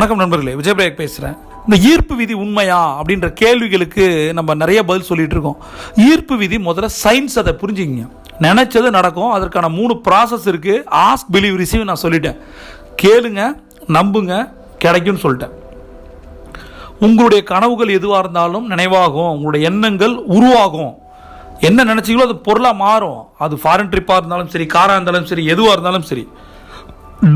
வணக்கம் நண்பர்களே விஜயபிரேக் பேசுகிறேன் இந்த ஈர்ப்பு விதி உண்மையா அப்படின்ற கேள்விகளுக்கு நம்ம நிறைய பதில் சொல்லிட்டு இருக்கோம். ஈர்ப்பு விதி முதல்ல சயின்ஸ் அதை புரிஞ்சுக்கிங்க. நினைச்சது நடக்கும் அதற்கான மூணு ப்ராசஸ் இருக்கு. ஆஸ்க் பிலீவ் ரிசீவ் நான் சொல்லிட்டேன். கேளுங்க நம்புங்க கிடைக்கும்னு சொல்லிட்டேன். உங்களுடைய கனவுகள் எதுவாக இருந்தாலும் நினைவாகும். உங்களுடைய எண்ணங்கள் உருவாகும். என்ன நினைச்சீங்களோ அது பொருளாக மாறும். அது ஃபாரின் ட்ரிப்பாக இருந்தாலும் சரி காராக இருந்தாலும் சரி எதுவாக இருந்தாலும் சரி.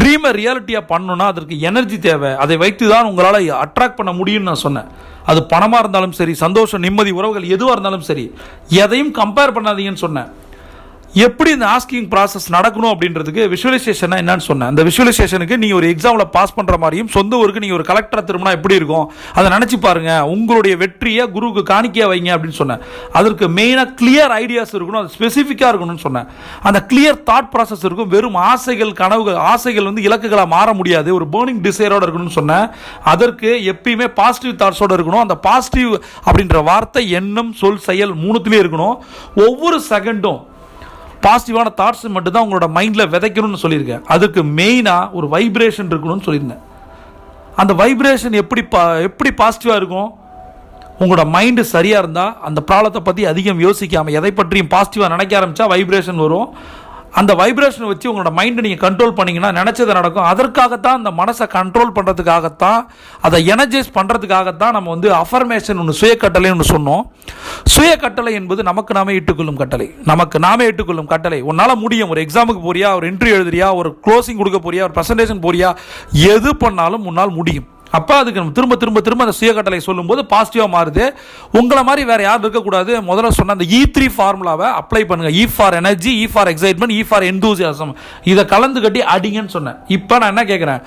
ட்ரீமை ரியாலிட்டியாக பண்ணணும்னா அதற்கு எனர்ஜி தேவை. அதை வைத்து தான் உங்களால் அட்ராக்ட் பண்ண முடியும்னு நான் சொன்னேன். அது பணமாக இருந்தாலும் சரி சந்தோஷம் நிம்மதி உறவுகள் எதுவாக இருந்தாலும் சரி எதையும் கம்பேர் பண்ணாதீங்கன்னு சொன்னேன். எப்படி இந்த ஆஸ்கிங் ப்ராசஸ் நடக்கணும் அப்படின்றதுக்கு விஷுவலைசேஷன் என்னன்னு சொன்னேன். அந்த விஷுவலைசேஷனுக்கு நீங்கள் ஒரு எக்ஸாமில் பாஸ் பண்ணுற மாதிரியும் சொந்த ஊருக்கு நீங்கள் ஒரு கலெக்டரை திரும்பினா எப்படி இருக்கும்? அதை நினச்சி பாருங்க. உங்களுடைய வெற்றியை குருவுக்கு காணிக்கையாக வைங்க அப்படின்னு சொன்னேன். அதற்கு மெயினாக கிளியர் ஐடியாஸ் இருக்கணும். அது ஸ்பெசிஃபிக்காக இருக்கணும்னு சொன்னேன். அந்த கிளியர் தாட் ப்ராசஸ் இருக்கும். வெறும் ஆசைகள் கனவுகள் ஆசைகள் வந்து இலக்குகளாக மாற முடியாது. ஒரு பேர்னிங் டிசைரோட இருக்கணும்னு சொன்னேன். அதற்கு எப்பயுமே பாசிட்டிவ் தாட்ஸோடு இருக்கணும். அந்த பாசிட்டிவ் அப்படின்ற வார்த்தை எண்ணம் சொல் செயல் மூணுத்துலேயும் இருக்கணும். ஒவ்வொரு செகண்டும் பாசிட்டிவான தாட்ஸ் மட்டும் தான் உங்களோட மைண்டில் விதைக்கணும்னு சொல்லியிருக்கேன். அதுக்கு மெயினாக ஒரு வைப்ரேஷன் இருக்கணும்னு சொல்லியிருந்தேன். அந்த வைப்ரேஷன் எப்படி பா எப்படி பாசிட்டிவாக இருக்கும்? உங்களோட மைண்டு சரியாக இருந்தால் அந்த ப்ராப்ளத்தை பற்றி அதிகம் யோசிக்காமல் எதை பற்றியும் பாசிட்டிவாக நினைக்க ஆரம்பித்தா வைப்ரேஷன் வரும். அந்த வைப்ரேஷனை வச்சு உங்களோட மைண்டை நீங்கள் கண்ட்ரோல் பண்ணிங்கன்னா நினச்சது நடக்கும். அதற்காகத்தான் அந்த மனசை கண்ட்ரோல் பண்ணுறதுக்காகத்தான் அதை எனர்ஜைஸ் பண்ணுறதுக்காகத்தான் நம்ம வந்து அஃபர்மேஷன் ஒன்று சுய கட்டளை ஒன்று சொன்னோம். சுய கட்டளை என்பது நமக்கு நாமே இட்டுக்கொள்ளும் கட்டளை. நமக்கு நாமே இட்டுக்கொள்ளும் கட்டளை. உன்னால் முடியும். ஒரு எக்ஸாமுக்கு போறியா ஒரு இன்டர்வியூ எழுதுறியா ஒரு க்ளோசிங் கொடுக்க போறியா ஒரு ப்ரெசன்டேஷன் போறியா எது பண்ணாலும் உன்னால் முடியும். அப்போ அதுக்கு நம்ம திரும்ப திரும்ப திரும்ப அந்த சுயக்கட்டளை சொல்லும்போது பாசிட்டிவாக மாறுது. உங்களை மாதிரி வேறு யாரும் இருக்கக்கூடாது. முதல்ல சொன்ன அந்த இ த்ரீ ஃபார்முலாவை அப்ளை பண்ணுங்க. E for energy E for excitement E for enthusiasm இதை கலந்து கட்டி அடிங்கன்னு சொன்னேன். இப்போ நான் என்ன கேட்குறேன்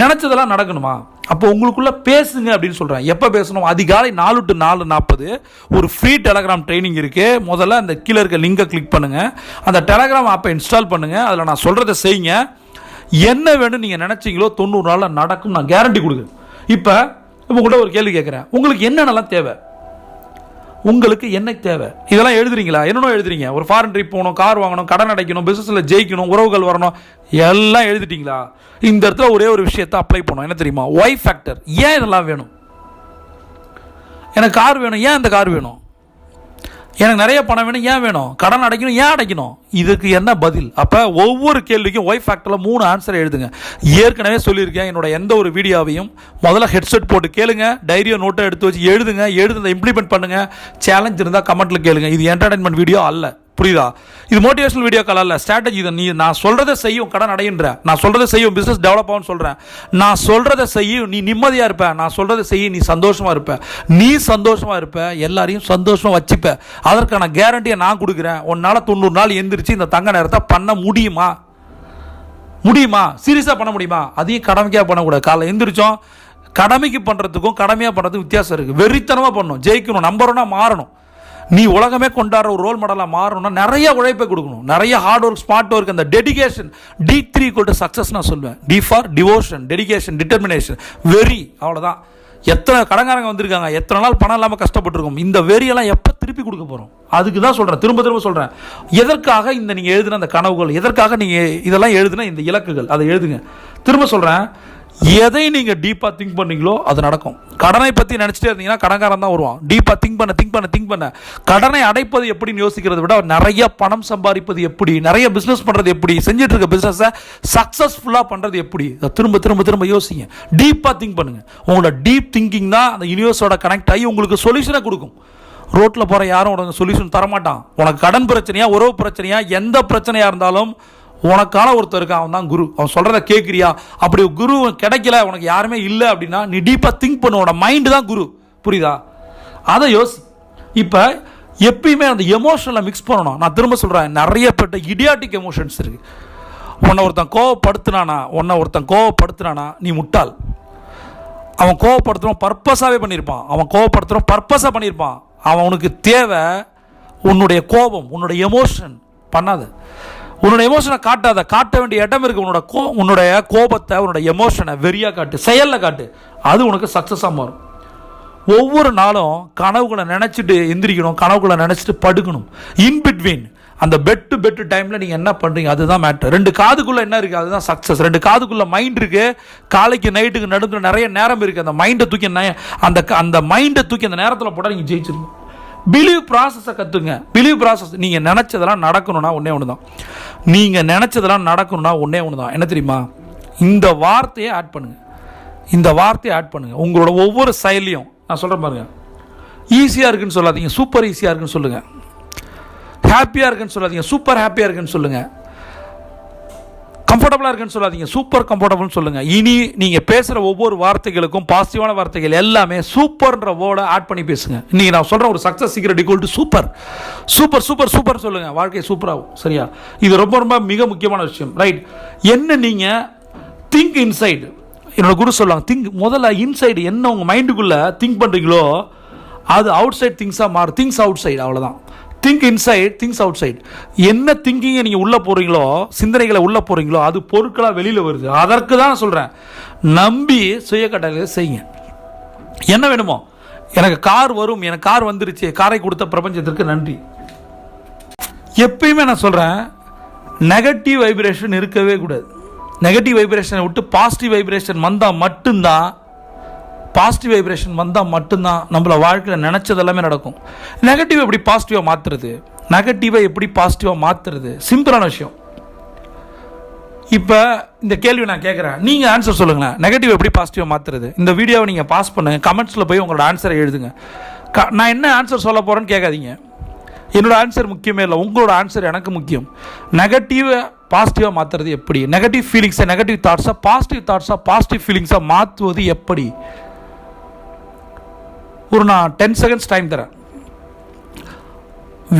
நினச்சதெல்லாம் நடக்கணுமா? அப்போ உங்களுக்குள்ள பேசுங்க அப்படின்னு சொல்கிறேன் எப்போ பேசணும்? அதிகாலை நாலு டு நாலு நாற்பது. ஒரு ஃப்ரீ டெலகிராம் ட்ரைனிங் இருக்குது முதல்ல அந்த கீழே இருக்க லிங்கை கிளிக் பண்ணுங்கள் அந்த டெலகிராம் ஆப்பை இன்ஸ்டால் பண்ணுங்கள் அதில் நான் சொல்கிறத செய்யுங்க. என்ன வேணும் நீங்கள் நினச்சிங்களோ தொண்ணூறு நாளில் நடக்கும் நான் கேரண்டி கொடுக்குறேன். இப்போ இப்போ கூட ஒரு கேள்வி கேட்குறேன் உங்களுக்கு என்னென்னலாம் தேவை? உங்களுக்கு என்ன தேவை? இதெல்லாம் எழுதுறீங்களா? என்னென்ன எழுதுறீங்க. ஒரு ஃபாரின் ட்ரிப் போகணும் கார் வாங்கணும் கடன் அடைக்கணும் பிஸ்னஸில் ஜெயிக்கணும் உறவுகள் வரணும். எல்லாம் எழுதிட்டீங்களா? இந்த இடத்துல ஒரே ஒரு விஷயத்தை அப்ளை பண்ணணும். என்ன தெரியுமா? ஒய் ஃபேக்டர் ஏன் இதெல்லாம் வேணும்? எனக்கு கார் வேணும். ஏன் இந்த கார் வேணும்? எனக்கு நிறைய பணம் வேணும் ஏன் வேணும்? கடன் அடைக்கணும் ஏன் அடைக்கணும்? இதுக்கு என்ன பதில்? அப்போ ஒவ்வொரு கேள்விக்கும் ஒய் ஃபேக்டரில் மூணு ஆன்சர் எழுதுங்க. ஏற்கனவே சொல்லியிருக்கேன் என்னோட எந்த ஒரு வீடியோவையும் முதல்ல ஹெட்செட் போட்டு கேளுங்க டைரியோ நோட்டை எடுத்து வச்சு எழுதுங்க எழுதுனதை இம்ப்ளிமெண்ட் பண்ணுங்க. சேலஞ்ச் இருந்தால் கமெண்ட்டில் கேளுங்க. இது என்டர்டைன்மெண்ட் வீடியோ அல்ல. புரியுதா? இது மோட்டிவேஷனல் வீடியோ கால் அல்ல. ஸ்ட்ராட்டஜி இதை நீ நான் சொல்கிறத செய்யும் கடன் அடையின்ற. நான் சொல்கிறத செய்யும் பிஸ்னஸ் டெவலப் ஆகும்னு சொல்கிறேன் நான் சொல்கிறத செய்யும் நீ நிம்மதியாக இருப்ப. நான் சொல்கிறத செய்ய நீ சந்தோஷமாக இருப்ப. நீ சந்தோஷமாக இருப்ப. எல்லாரையும் சந்தோஷமாக வச்சுப்ப. அதற்கான கேரண்டியை நான் கொடுக்குறேன். உன்னால் தொண்ணூறு நாள் எந்திரிச்சு இந்த தங்க நேரத்தை பண்ண முடியுமா? முடியுமா? சீரியஸாக பண்ண முடியுமா? அதையும் கடமைக்காக பண்ணக்கூடாது. காலைல எந்திரிச்சோம். கடமைக்கு பண்ணுறதுக்கும் கடமையாக பண்ணுறதுக்கும் வித்தியாசம் இருக்குது வெறித்தனமாக பண்ணணும். ஜெயிக்கணும். நம்பர் ஒன்றா மாறணும். நீ உலகமே கொண்டாடுற ஒரு ரோல் மாடலாக மாறணும்னா நிறைய உழைப்பை கொடுக்கணும். நிறைய ஹார்ட் ஒர்க் ஸ்மார்ட் ஒர்க் அந்த டெடிகேஷன் டி த்ரீ கொண்டு சக்ஸஸ் நான் சொல்லுவேன். D for devotion dedication determination வெறி அவ்வளோதான் எத்தனை கடங்காரங்க வந்திருக்காங்க. எத்தனை நாள் பணம் இல்லாமல் கஷ்டப்பட்டுருக்கோம். இந்த வெறியெல்லாம் எப்போ திருப்பி கொடுக்க போகிறோம் அதுக்கு தான் சொல்கிறேன் திரும்ப திரும்ப சொல்கிறேன் எதற்காக இந்த நீங்கள் எழுதின அந்த கனவுகள்? எதற்காக நீங்கள் இதெல்லாம் எழுதின இந்த இலக்குகள்? அதை எழுதுங்க. திரும்ப சொல்கிறேன் எதை நீங்கள் டீப்பாக திங்க் பண்ணீங்களோ அது நடக்கும். கடனை பற்றி நினச்சிட்டே இருந்தீங்கன்னா கடன்காரன் தான் வருவான். டீப்பாக திங்க் பண்ண திங்க் பண்ண திங்க் பண்ண. கடனை அடைப்பது எப்படின்னு யோசிக்கிறத விட நிறைய பணம் சம்பாதிப்பது எப்படி நிறைய பிஸ்னஸ் பண்ணுறது எப்படி செஞ்சுட்டு இருக்க பிஸ்னஸை சக்ஸஸ்ஃபுல்லாக பண்ணுறது எப்படி? அதை திரும்ப திரும்ப திரும்ப யோசிங்க. டீப்பாக திங்க் பண்ணுங்கள் உங்களோட டீப் திங்கிங் தான் அந்த யூனிவர்ஸோட கனெக்ட் ஆகி உங்களுக்கு சொல்யூஷனை கொடுக்கும். ரோட்டில் போகிற யாரும் உனக்கு சொல்யூஷன் தரமாட்டான். உனக்கு கடன் பிரச்சனையா உறவு பிரச்சனையா எந்த பிரச்சனையாக இருந்தாலும் உனக்கான ஒருத்தர் இருக்கான் அவன் தான் குரு. அவன் சொல்கிறத கேட்குறியா அப்படி குரு கிடைக்கல உனக்கு யாருமே இல்லை அப்படின்னா நீ டீப்பாக திங்க் பண்ண. மைண்டு தான் குரு. புரியுதா? அதை யோசி. இப்போ எப்பயுமே அந்த எமோஷனில் மிக்ஸ் பண்ணணும். நான் திரும்ப சொல்கிறேன் நிறைய பேர்ட்ட இடியாட்டிக் எமோஷன்ஸ் இருக்குது உன்னை ஒருத்தன் கோவப்படுத்துனானா உன்னை ஒருத்தன் கோவப்படுத்துனானா நீ முட்டாள். அவன் கோவப்படுத்துகிறோம் பர்பஸாகவே பண்ணியிருப்பான். அவன் கோவப்படுத்துகிறோம் பர்பஸாக பண்ணியிருப்பான். அவன் உனக்கு தேவை உன்னுடைய கோபம் உன்னுடைய எமோஷன் பண்ணாது. உன்னோட எமோஷனை காட்டாத காட்ட வேண்டிய இடம் இருக்கு. உன்னோட கோ உன்னுடைய கோபத்தை உன்னோட எமோஷனை வெறியாக காட்டு செயலில் காட்டு. அது உனக்கு சக்ஸஸாக மாறும். ஒவ்வொரு நாளும் கனவுகளை நினச்சிட்டு எந்திரிக்கணும் கனவுகளை நினச்சிட்டு படுக்கணும். இன் பிட்வீன் அந்த பெட்டு பெட்டு டைமில் நீங்கள் என்ன பண்ணுறீங்க அதுதான் மேட்ரு ரெண்டு காதுக்குள்ளே என்ன இருக்குது அதுதான் சக்ஸஸ் ரெண்டு காதுக்குள்ளே மைண்ட் இருக்குது காலைக்கு நைட்டுக்கு நடுங்கிற நிறைய நேரம் இருக்குது அந்த மைண்டை தூக்கி அந்த அந்த மைண்டை தூக்கி அந்த நேரத்தில் போட்டால் நீங்கள் ஜெயிச்சிருங்க பிலீவ் ப்ராசஸை கற்றுங்க பிலீவ் ப்ராசஸ் நீங்கள் நினச்சதெல்லாம் நடக்கணும்னா ஒன்றே ஒன்று தான் நீங்கள் நினச்சதெல்லாம் நடக்கணும்னா ஒன்றே ஒன்று தான் என்ன தெரியுமா? இந்த வார்த்தையை ஆட் பண்ணுங்கள் இந்த வார்த்தையை ஆட் பண்ணுங்கள் உங்களோட ஒவ்வொரு செயலியும் நான் சொல்கிறேன் பாருங்க. ஈஸியாக இருக்குன்னு சொல்லாதீங்க. சூப்பர் ஈஸியாக இருக்குன்னு சொல்லுங்கள் ஹாப்பியாக இருக்குன்னு சொல்லாதீங்க. சூப்பர் ஹாப்பியாக இருக்குன்னு சொல்லுங்கள் கம்ஃபர்டபுளாக இருக்குன்னு சொல்லாதீங்க. சூப்பர் கம்ஃபர்டபுள்னு சொல்லுங்கள் இனி நீங்கள் பேசுகிற ஒவ்வொரு வார்த்தைகளுக்கும் பாசிட்டிவான வார்த்தைகள் எல்லாமே சூப்பர்ன்ற வேர்டை ஆட் பண்ணி பேசுங்க. இன்றைக்கி நான் சொல்கிற ஒரு சக்ஸஸ் சீக்கிரம் equal to super super super super சொல்லுங்கள் வாழ்க்கை சூப்பராகும் சரியா? இது ரொம்ப ரொம்ப மிக முக்கியமான விஷயம். ரைட் என்ன நீங்கள் திங்க் இன்சைடு என்னோட குரு சொல்லுவாங்க திங்க் முதல்ல இன்சைடு என்ன உங்கள் மைண்டுக்குள்ளே திங்க் பண்ணுறீங்களோ அது அவுட் சைட் திங்ஸாக மாறும் திங்ஸ் அவுட் சைடு அவ்வளோதான் think inside things outside என்ன திங்கிங்கை நீங்கள் உள்ளே போகிறீங்களோ சிந்தனைகளை உள்ளே போகிறீங்களோ அது பொருட்களாக வெளியில் வருது. அதற்கு தான் நான் சொல்கிறேன் நம்பி சுய கட்டளை செய்யுங்க. என்ன வேணுமோ? எனக்கு கார் வரும் எனக்கு கார் வந்துருச்சு காரை கொடுத்த பிரபஞ்சத்திற்கு நன்றி. எப்பயுமே நான் சொல்கிறேன் நெகட்டிவ் வைப்ரேஷன் இருக்கவே கூடாது. நெகட்டிவ் வைப்ரேஷனை விட்டு பாசிட்டிவ் வைப்ரேஷன் வந்தால் மட்டும்தான் பாசிட்டிவ் வைப்ரேஷன் வந்தால் மட்டும்தான் நம்மள வாழ்க்கையில் நினச்சது எல்லாமே நடக்கும். நெகட்டிவ் எப்படி பாசிட்டிவாக மாற்றுறது நெகட்டிவை எப்படி பாசிட்டிவாக மாற்றுறது சிம்பிளான விஷயம். இப்போ இந்த கேள்வி நான் கேட்குறேன் நீங்கள் ஆன்சர் சொல்லுங்களேன். நெகட்டிவ் எப்படி பாசிட்டிவாக மாற்றுறது இந்த வீடியோவை நீங்கள் பாஸ் பண்ணுங்கள் கமெண்ட்ஸில் போய் உங்களோட ஆன்சரை எழுதுங்க. க நான் என்ன ஆன்சர் சொல்ல போகிறேன்னு கேட்காதீங்க. என்னோட ஆன்சர் முக்கியமே இல்லை. உங்களோட ஆன்சர் எனக்கு முக்கியம். நெகட்டிவை பாசிட்டிவாக மாற்றுறது எப்படி? நெகட்டிவ் ஃபீலிங்ஸை நெகட்டிவ் தாட்ஸாக பாசிட்டிவ் தாட்ஸாக பாசிட்டிவ் ஃபீலிங்ஸாக மாற்றுவது எப்படி? ஒரு நான் டென் செகண்ட்ஸ் டைம் தரேன்.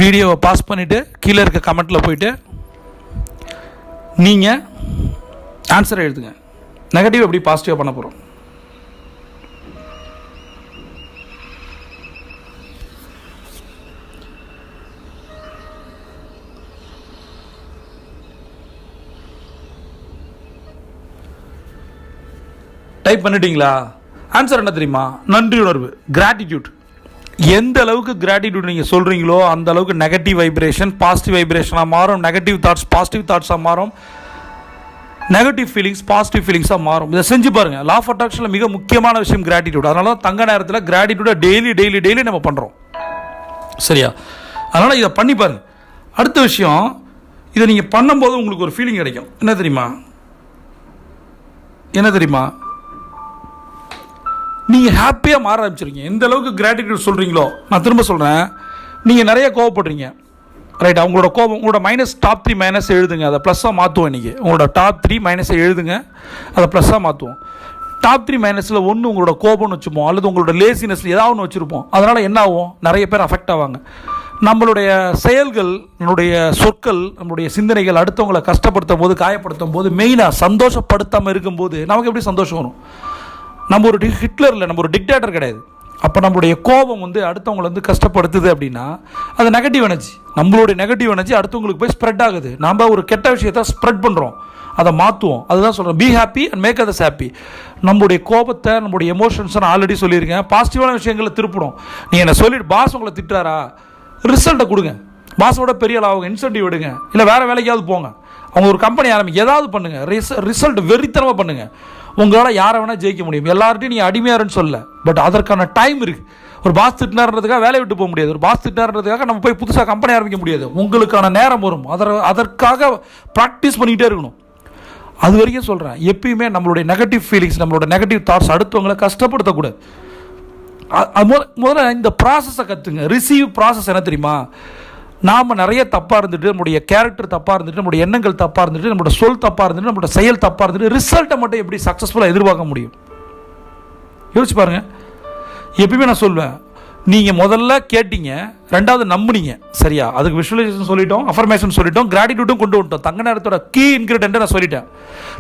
வீடியோவை பாஸ் பண்ணிவிட்டு கீழே இருக்க கமெண்ட்டில் போயிட்டு நீங்கள் ஆன்சரை எழுதுங்க. நெகட்டிவ் எப்படி பாசிட்டிவாக பண்ண போகிறோம் டைப் பண்ணிட்டீங்களா? ஆன்சர் என்ன தெரியுமா? நன்றி உணர்வு. கிராட்டிடியூட் எந்த அளவுக்கு கிராட்டிடியூட் நீங்கள் சொல்கிறீங்களோ அந்த அளவுக்கு நெகட்டிவ் வைப்ரேஷன் பாசிட்டிவ் வைப்ரேஷனாக மாறும். நெகட்டிவ் தாட்ஸ் பாசிட்டிவ் தாட்ஸாக மாறும். நெகட்டிவ் ஃபீலிங்ஸ் பாசிட்டிவ் ஃபீலிங்ஸாக மாறும். இதை செஞ்சு பாருங்கள் லா ஆஃப் அட்ராக்ஷனில் மிக முக்கியமான விஷயம் கிராட்டிடியூட் அதனால தான் தங்க நேரத்தில் கிராட்டிடியூடை டெய்லி டெய்லி டெய்லி நம்ம பண்ணுறோம் சரியா? அதனால் இதை பண்ணி பாருங்கள் அடுத்த விஷயம் இதை நீங்கள் பண்ணும்போது உங்களுக்கு ஒரு ஃபீலிங் கிடைக்கும். என்ன தெரியுமா? என்ன தெரியுமா? நீங்கள் ஹாப்பியாக மாற ஆரம்பிச்சிருங்க எந்த அளவுக்கு கிராட்டிடியூட் சொல்கிறீங்களோ நான் திரும்ப சொல்கிறேன் நீங்கள் நிறைய கோவப்படுறீங்க. ரைட் அவங்களோட கோபம் உங்களோட மைனஸ் டாப் த்ரீ மைனஸ் எழுதுங்க. அதை ப்ளஸ்ஸாக மாற்றுவோம் இன்றைக்கி உங்களோட டாப் த்ரீ மைனஸை எழுதுங்க. அதை ப்ளஸ்ஸாக மாற்றுவோம் டாப் த்ரீ மைனஸில் ஒன்று உங்களோட கோபம்னு வச்சுப்போம். அல்லது உங்களோட லேசினஸ் ஏதாவது ஒன்று வச்சுருப்போம். அதனால் என்ன ஆகும்? நிறைய பேர் அஃபெக்ட் ஆவாங்க. நம்மளுடைய செயல்கள் நம்மளுடைய சொற்கள் நம்மளுடைய சிந்தனைகள் அடுத்தவங்களை கஷ்டப்படுத்தும் போது காயப்படுத்தும் போது மெயினாக சந்தோஷப்படுத்தாமல் இருக்கும்போது நமக்கு எப்படி சந்தோஷம் வரும்? நம்ம ஒரு ஹிட்லர் இல்லை நம்ம ஒரு டிக்டேட்டர் கிடையாது. அப்போ நம்மளுடைய கோபம் வந்து அடுத்தவங்களை வந்து கஷ்டப்படுத்துது அப்படின்னா அது நெகட்டிவ் எனர்ஜி நம்மளுடைய நெகட்டிவ் எனர்ஜி அடுத்தவங்களுக்கு போய் ஸ்ப்ரெட் ஆகுது. நம்ம ஒரு கெட்ட விஷயத்தை ஸ்ப்ரெட் பண்ணுறோம் அதை மாற்றுவோம் அதுதான் சொல்கிறேன் be happy and make others happy நம்மளுடைய கோபத்தை நம்மளுடைய எமோஷன்ஸை நான் ஆல்ரெடி சொல்லியிருக்கேன். பாசிட்டிவான விஷயங்களை திருப்பணும். நீ என்னை சொல்லிட்டு பாஸ் உங்களை திட்டுறாரா? ரிசல்ட்டை கொடுங்க. பாஸோட பெரிய அளவு இன்சென்டிவ் விடுங்க இல்லை வேறு வேலைக்காவது போங்க. அவங்க ஒரு கம்பெனி ஆரம்பி ஏதாவது பண்ணுங்க. ரிசல்ட் வெறித்தனமாக பண்ணுங்கள் உங்களால் யாரை வேணால் ஜெயிக்க முடியும். எல்லார்ட்டையும் நீ அடிமையாருன்னு சொல்ல. பட் அதற்கான டைம் இருக்கு. ஒரு பாஸ் திட்டினார்ன்றதுக்காக வேலையை விட்டு போக முடியாது. ஒரு பாஸ் திட்டினார்ன்றதுக்காக நம்ம போய் புதுசாக கம்பெனி ஆரம்பிக்க முடியாது. உங்களுக்கான நேரம் வரும். அதர் அதற்காக ப்ராக்டிஸ் பண்ணிக்கிட்டே இருக்கணும். அது வரைக்கும் சொல்கிறேன் எப்பயுமே நம்மளுடைய நெகட்டிவ் ஃபீலிங்ஸ் நம்மளோட நெகட்டிவ் தாட்ஸ் அடுத்தவங்களை கஷ்டப்படுத்தக்கூடாது. அது முதல்ல இந்த ப்ராசஸை கற்றுங்க ரிசீவ் ப்ராசஸ் என்ன தெரியுமா? நாம் நிறைய தப்பாக இருந்துட்டு நம்முடைய கேரக்டர் தப்பாக இருந்துட்டு நம்முடைய எண்ணங்கள் தப்பாக இருந்துட்டு நம்மளோட சொல் தப்பாக இருந்துட்டு நம்மளோட செயல் தப்பாக இருந்துட்டு ரிசல்ட்டை மட்டும் எப்படி சக்ஸஸ்ஃபுல்லாக எதிர்பார்க்க முடியும்? யோசிச்சு பாருங்க. எப்பயுமே நான் சொல்லுவேன் நீங்கள் முதல்ல கேட்டீங்க ரெண்டாவது நம்புனீங்க. சரியா? அதுக்கு விஷுவலைசேஷன் சொல்லிட்டோம் அஃபர்மேஷன் சொல்லிட்டோம் கிராட்டிடியூட்டும் கொண்டு வந்துட்டோம். தங்க நேரத்தோட கீ இன்கிரிடென்ட்டை நான் சொல்லிட்டேன்.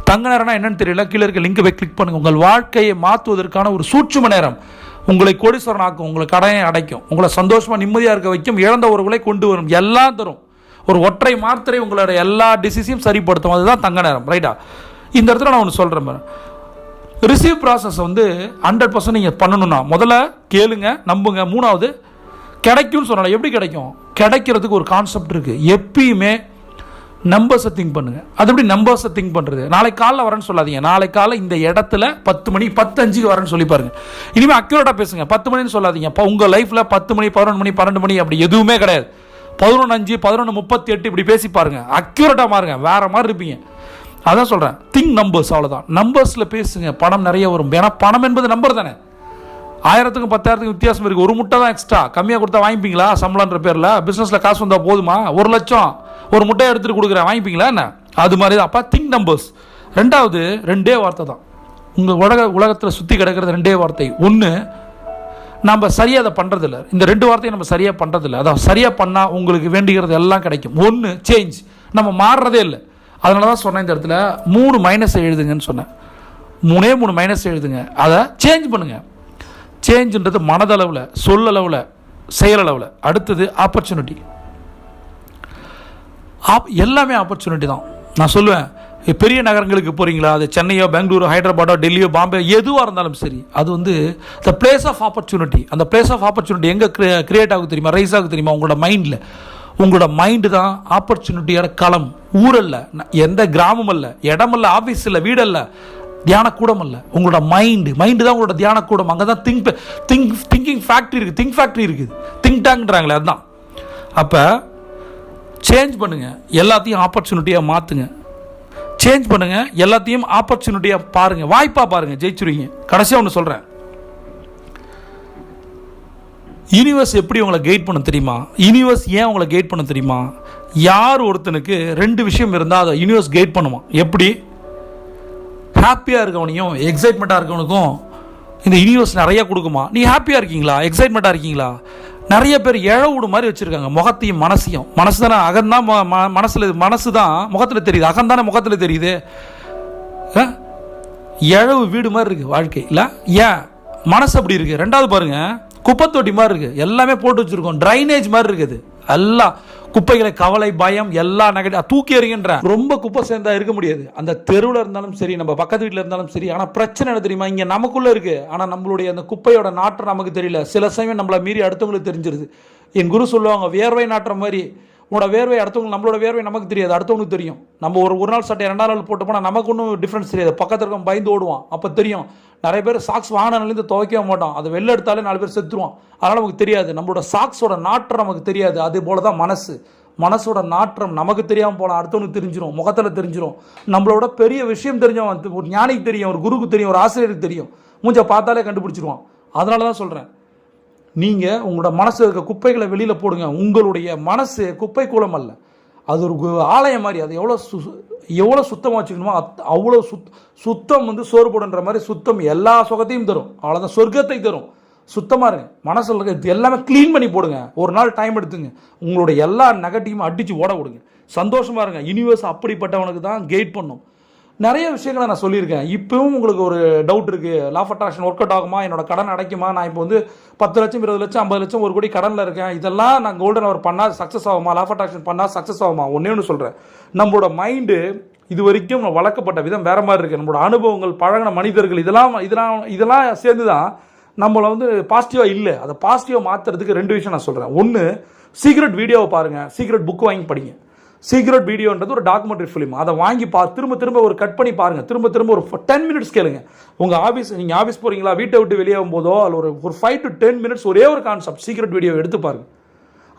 தங்க நேரம்னா என்னன்னு தெரியல கீழே இருக்க லிங்கை போய் கிளிக் பண்ணுங்கள் உங்கள் வாழ்க்கையை மாற்றுவதற்கான ஒரு சூட்சும நேரம். உங்களை கோடீஸ்வரன் ஆக்கும் உங்களை கடையை அடைக்கும் உங்களை சந்தோஷமாக நிம்மதியாக இருக்க வைக்கும் இழந்த உறவுகளை கொண்டு வரும் எல்லாம் தரும். ஒரு ஒற்றை மாத்திரை உங்களோட எல்லா டிசீஸையும் சரிப்படுத்தும். அதுதான் தங்க நேரம் ரைட்டா இந்த இடத்துல நான் ஒன்று சொல்கிறேன் ரிசீவ் ப்ராசஸ் வந்து ஹண்ட்ரட் பர்சன்ட் நீங்கள் பண்ணணும்னா முதல்ல கேளுங்க நம்புங்க. மூணாவது கிடைக்கும்னு சொன்னால எப்படி கிடைக்கும்? கிடைக்கிறதுக்கு ஒரு கான்செப்ட் இருக்குது எப்பயுமே நம்பர்ஸை திங்க் பண்ணுங்க. அது எப்படி நம்பர்ஸை திங்க் பண்ணுறது நாளை காலைல வரேன்னு சொல்லாதீங்க. நாளை காலை இந்த இடத்துல பத்து மணி பத்து அஞ்சுக்கு வரேன்னு சொல்லி பாருங்க. இனிமேல் அக்யூரேட்டாக பேசுங்க. பத்து மணின்னு சொல்லாதீங்க. இப்போ உங்கள் லைஃப்பில் பத்து மணி பதினொன்று மணி பன்னெண்டு மணி அப்படி எதுவுமே கிடையாது. பதினொன்று அஞ்சு பதினொன்று முப்பத்தி எட்டு இப்படி பேசி பாருங்க. அக்யூரேட்டாக மாறுங்க. வேற மாதிரி இருப்பீங்க. அதான் சொல்கிறேன் திங்க் நம்பர்ஸ் அவ்வளோதான் நம்பர்ஸில் பேசுங்க. பணம் நிறைய வரும். ஏன்னா பணம் என்பது நம்பர் தானே. ஆயிரத்துக்கும் பத்தாயிரத்துக்கும் வித்தியாசம் இருக்குது ஒரு முட்டை தான் எக்ஸ்ட்ரா கம்மியாக கொடுத்தா வாங்கிப்பீங்களா? சம்பளன்ற பேரில். பிஸ்னஸில் காசு வந்தால் போதுமா? ஒரு லட்சம். ஒரு முட்டையை எடுத்துகிட்டு கொடுக்குறேன். வாங்கிப்பீங்களா என்ன? அது மாதிரி தான். அப்போ திங்க் நம்பர்ஸ் ரெண்டாவது ரெண்டே வார்த்தை தான். உங்கள் உலக உலகத்தில் சுற்றி கிடக்கிறது ரெண்டே வார்த்தை. ஒன்று நம்ம சரியாக அதை பண்ணுறதில்ல இந்த ரெண்டு வார்த்தையும் நம்ம சரியாக பண்ணுறதில்ல அதான் சரியாக பண்ணால் உங்களுக்கு வேண்டுகிறது எல்லாம் கிடைக்கும். ஒன்று சேஞ்ச் நம்ம மாறுறதே இல்லை. அதனால தான் சொன்னேன் இந்த இடத்துல மூணு மைனஸ் எழுதுங்கன்னு சொன்னேன். மூணே மூணு மைனஸ் எழுதுங்க. அதை சேஞ்ச் பண்ணுங்கள் சேஞ்சுன்றது மனதளவில் சொல்லளவில் செயலளவில். அடுத்தது ஆப்பர்ச்சுனிட்டி ஆப் எல்லாமே ஆப்பர்ச்சுனிட்டி தான். நான் சொல்லுவேன் பெரிய நகரங்களுக்கு போகிறீங்களா அது சென்னையோ பெங்களூரோ ஹைதராபாடோ டெல்லியோ பாம்பே எதுவாக இருந்தாலும் சரி அது வந்து த பிளேஸ் ஆஃப் ஆப்பர்ச்சுனிட்டி அந்த பிளேஸ் ஆஃப் ஆப்பர்ச்சுனிட்டி எங்கே கிரியேட் ஆகுது தெரியுமா? ரைஸ் ஆகுது தெரியுமா? உங்களோட மைண்டில் உங்களோட மைண்டு தான் ஆப்பர்ச்சுனிட்டியோட களம். ஊரல்ல எந்த கிராமம் அல்ல இடமல்ல ஆஃபீஸ் இல்லை வீடல்ல தியானக்கூடம் அல்ல. உங்களோட மைண்டு மைண்டு தான் உங்களோட தியானக்கூடம். அங்கே தான் திங்க் திங்க் திங்கிங் ஃபேக்ட்ரி இருக்குது திங்க் ஃபேக்ட்ரி இருக்குது. திங்க் டேங்க்ன்றாங்களே அதுதான். அப்போ சேஞ்ச் பண்ணுங்கள் எல்லாத்தையும் ஆப்பர்ச்சுனிட்டியாக மாற்றுங்க சேஞ்ச் பண்ணுங்கள் எல்லாத்தையும் ஆப்பர்ச்சுனிட்டியாக பாருங்கள் வாய்ப்பாக பாருங்க. ஜெயிச்சிருவீங்க. கடைசியாக ஒன்று சொல்கிறேன் யூனிவர்ஸ் எப்படி உங்களை கைட் பண்ண தெரியுமா? யூனிவர்ஸ் ஏன் உங்களை கைட் பண்ண தெரியுமா? யார் ஒருத்தனுக்கு ரெண்டு விஷயம் இருந்தால் அதை யூனிவர்ஸ் கைட் பண்ணுவான் எப்படி? ஹாப்பியாக இருக்கவனையும் எக்ஸைட்மெண்ட்டாக இருக்கவனுக்கும் இந்த யூனிவர்ஸ் நிறையா கொடுக்குமா? நீ ஹாப்பியாக இருக்கீங்களா? எக்ஸைட்மெண்ட்டாக இருக்கீங்களா? நிறைய பேர் இழவுடு மாதிரி வச்சுருக்காங்க. முகத்தையும் மனசையும். மனசு தானே அகந்தான் ம- ம- மனசு தான் முகத்தில் தெரியுது. அகந்தானே முகத்தில் தெரியுது. ஆ? இழவு வீடு மாதிரி இருக்குது வாழ்க்கை. இல்லை? ஏன்? மனசு அப்படி இருக்குது ரெண்டாவது பாருங்கள் குப்பைத்தொட்டி மாதிரி இருக்குது எல்லாமே போட்டு வச்சுருக்கோம். ட்ரைனேஜ் மாதிரி இருக்குது. எல்லாம். குப்பைகளை கவலை பயம் எல்லா நெகட்டிவ் தூக்கி எறிகின்ற ரொம்ப குப்பை சேர்ந்தா இருக்க முடியாது. அந்த தெருவில் இருந்தாலும் சரி நம்ம பக்கத்து வீட்டில் இருந்தாலும் சரி ஆனால் பிரச்சனை என்ன தெரியுமா? இங்கே நமக்குள்ளே இருக்குது ஆனால் நம்மளுடைய அந்த குப்பையோட நாற்றம் நமக்கு தெரியல. சில சமயம் நம்மளை மீறி அடுத்தவங்களுக்கு தெரிஞ்சிருது. என் குரு சொல்லுவாங்க வியர்வை நாட்டுற மாதிரி உன்னோட வேர்வை அடுத்தவங்க நம்மளோட வேர்வை நமக்கு தெரியாது அடுத்தவங்களுக்கு தெரியும். நம்ம ஒரு ஒரு நாள் சட்டை ரெண்டாம் நாள் போட்டு போனால் நமக்கு ஒன்றும் டிஃப்ரென்ஸ் தெரியாது. பக்கத்தில் இருக்க பயந்து ஓடுவான் அப்போ தெரியும். நிறைய பேர் சாக்ஸ் வாங்கினாலேருந்து துவைக்கவே மாட்டோம் அதை வெளில எடுத்தாலே நாலு பேர் செத்துருவோம் அதனால் நமக்கு தெரியாது. நம்மளோட சாக்ஸோட நாற்றம் நமக்கு தெரியாது. அதே போல தான் மனசு. மனசோட நாற்றம் நமக்கு தெரியாமல் போகலாம் அடுத்தவனுக்கு தெரிஞ்சிடும் முகத்தில் தெரிஞ்சிடும் நம்மளோட பெரிய விஷயம் தெரிஞ்சவன் ஒரு ஞானிக்கு தெரியும் ஒரு குருக்கு தெரியும் ஒரு ஆசிரியருக்கு தெரியும். மூஞ்சை பார்த்தாலே கண்டுபிடிச்சிருவான். அதனால தான் சொல்கிறேன் நீங்கள் உங்களோட மனசில் இருக்க குப்பைகளை வெளியில் போடுங்க. உங்களுடைய மனசு குப்பை கூலம் அல்ல. அது ஒரு கு- ஆலயம் மாதிரி. அது எவ்வளோ சு எவ்வளோ சுத்தமாக வச்சுக்கணுமோ அத் அவ்வளோ சுத் சுத்தம் வந்து சோறு போடுன்ற மாதிரி சுத்தம் எல்லா சுகத்தையும் தரும். அவ்வளோதான் சொர்க்கத்தை தரும். சுத்தமாக இருங்க. மனசில் இருக்க இது எல்லாமே க்ளீன் பண்ணி போடுங்க. ஒரு நாள் டைம் எடுத்துங்க. உங்களுடைய எல்லா நெகட்டிவும் அடித்து ஓட விடுங்க. சந்தோஷமாக இருங்க. யூனிவர்ஸ் அப்படிப்பட்டவனுக்கு தான் கெயிட் பண்ணும். நிறைய விஷயங்களை நான் சொல்லியிருக்கேன். இப்போவும் உங்களுக்கு ஒரு டவுட் இருக்குது லாஃப் அட்ராக்ஷன் ஒர்க் அவுட் ஆகுமா? என்னோட கடன் அடைக்குமா? நான் இப்போ வந்து பத்து லட்சம் இருபது லட்சம் ஐம்பது லட்சம் ஒரு கோடி கடனில் இருக்கேன். இதெல்லாம் நான் கோல்டன் அவர் பண்ணால் சக்ஸஸ் ஆகுமா? லாஃப் அட்ராக்ஷன் பண்ணால் சக்ஸஸ் ஆகுமா? ஒன்றே ஒன்று சொல்கிறேன் நம்மளோட மைண்டு இது வரைக்கும் வளர்க்கப்பட்ட விதம் வேற மாதிரி இருக்குது நம்மளோட அனுபவங்கள் பழகின மனிதர்கள் இதெல்லாம் இதெல்லாம் இதெல்லாம் சேர்ந்து தான் நம்மளை வந்து பாசிட்டிவாக இல்லை. அதை பாசிட்டிவாக மாற்றுறதுக்கு ரெண்டு விஷயம் நான் சொல்கிறேன் ஒன்று சீக்ரெட் வீடியோவை பாருங்கள் சீக்ரெட் புக் வாங்கி படிங்க. சீக்ரெட் வீடியோன்றது ஒரு டாக்குமெண்ட்ரி ஃபிலிம் அதை வாங்கி பா திரும்ப திரும்ப ஒரு கட் பண்ணி பாருங்க. திரும்ப திரும்ப ஒரு டென் மினிட்ஸ் கேளுங்க. உங்கள் ஆஃபீஸ் நீங்கள் ஆஃபீஸ் போகிறீங்களா வீட்டை விட்டு வெளியே போதோ அல்ல ஒரு ஒரு ஃபைவ் டு டென் மினிட்ஸ் ஒரே ஒரு கான்செப்ட் சீக்ரெட் வீடியோ எடுத்து பாருங்க.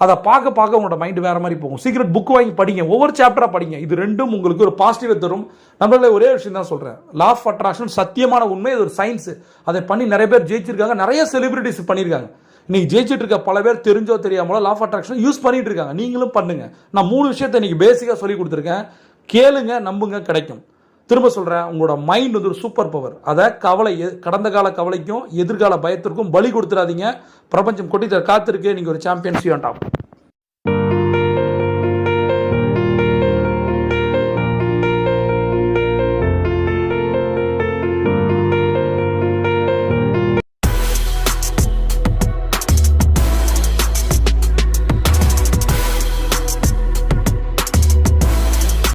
அதை பார்க்க பார்க்க உங்களோட மைண்டு வேறு மாதிரி போகும். சீக்ரெட் புக் வாங்கி படிங்க. ஒவ்வொரு சாப்டராக படிங்க. இது ரெண்டும் உங்களுக்கு ஒரு பாசிட்டிவை தரும். நம்மளே ஒரே விஷயம் தான் சொல்கிறேன் லா ஆஃப் அட்ராக்ஷன் சத்தியமான உண்மை இது ஒரு சயின்ஸ் அதை பண்ணி நிறைய பேர் ஜெயிச்சிருக்காங்க. நிறைய செலிபிரிட்டிஸ் பண்ணியிருக்காங்க இன்னைக்கு ஜெயிச்சுட்டு இருக்க பல பேர் தெரிஞ்சோ தெரியாமலோ லா ஆஃப் அட்ராக்ஷன் யூஸ் பண்ணிட்டு இருக்காங்க நீங்களும் பண்ணுங்க. நான் மூணு விஷயத்தை இன்னைக்கு பேசிக்காக சொல்லி கொடுத்துருக்கேன். கேளுங்க நம்புங்க கிடைக்கும். திரும்ப சொல்கிறேன் உங்களோட மைண்ட் வந்து ஒரு சூப்பர் பவர் அதை கவலை கடந்த கால கவலைக்கும் எதிர்கால பயத்திற்கும் பலி கொடுத்துடாதீங்க பிரபஞ்சம் கொட்டி தர காத்திருக்கு நீங்கள் ஒரு சாம்பியன்ஸ் டாப்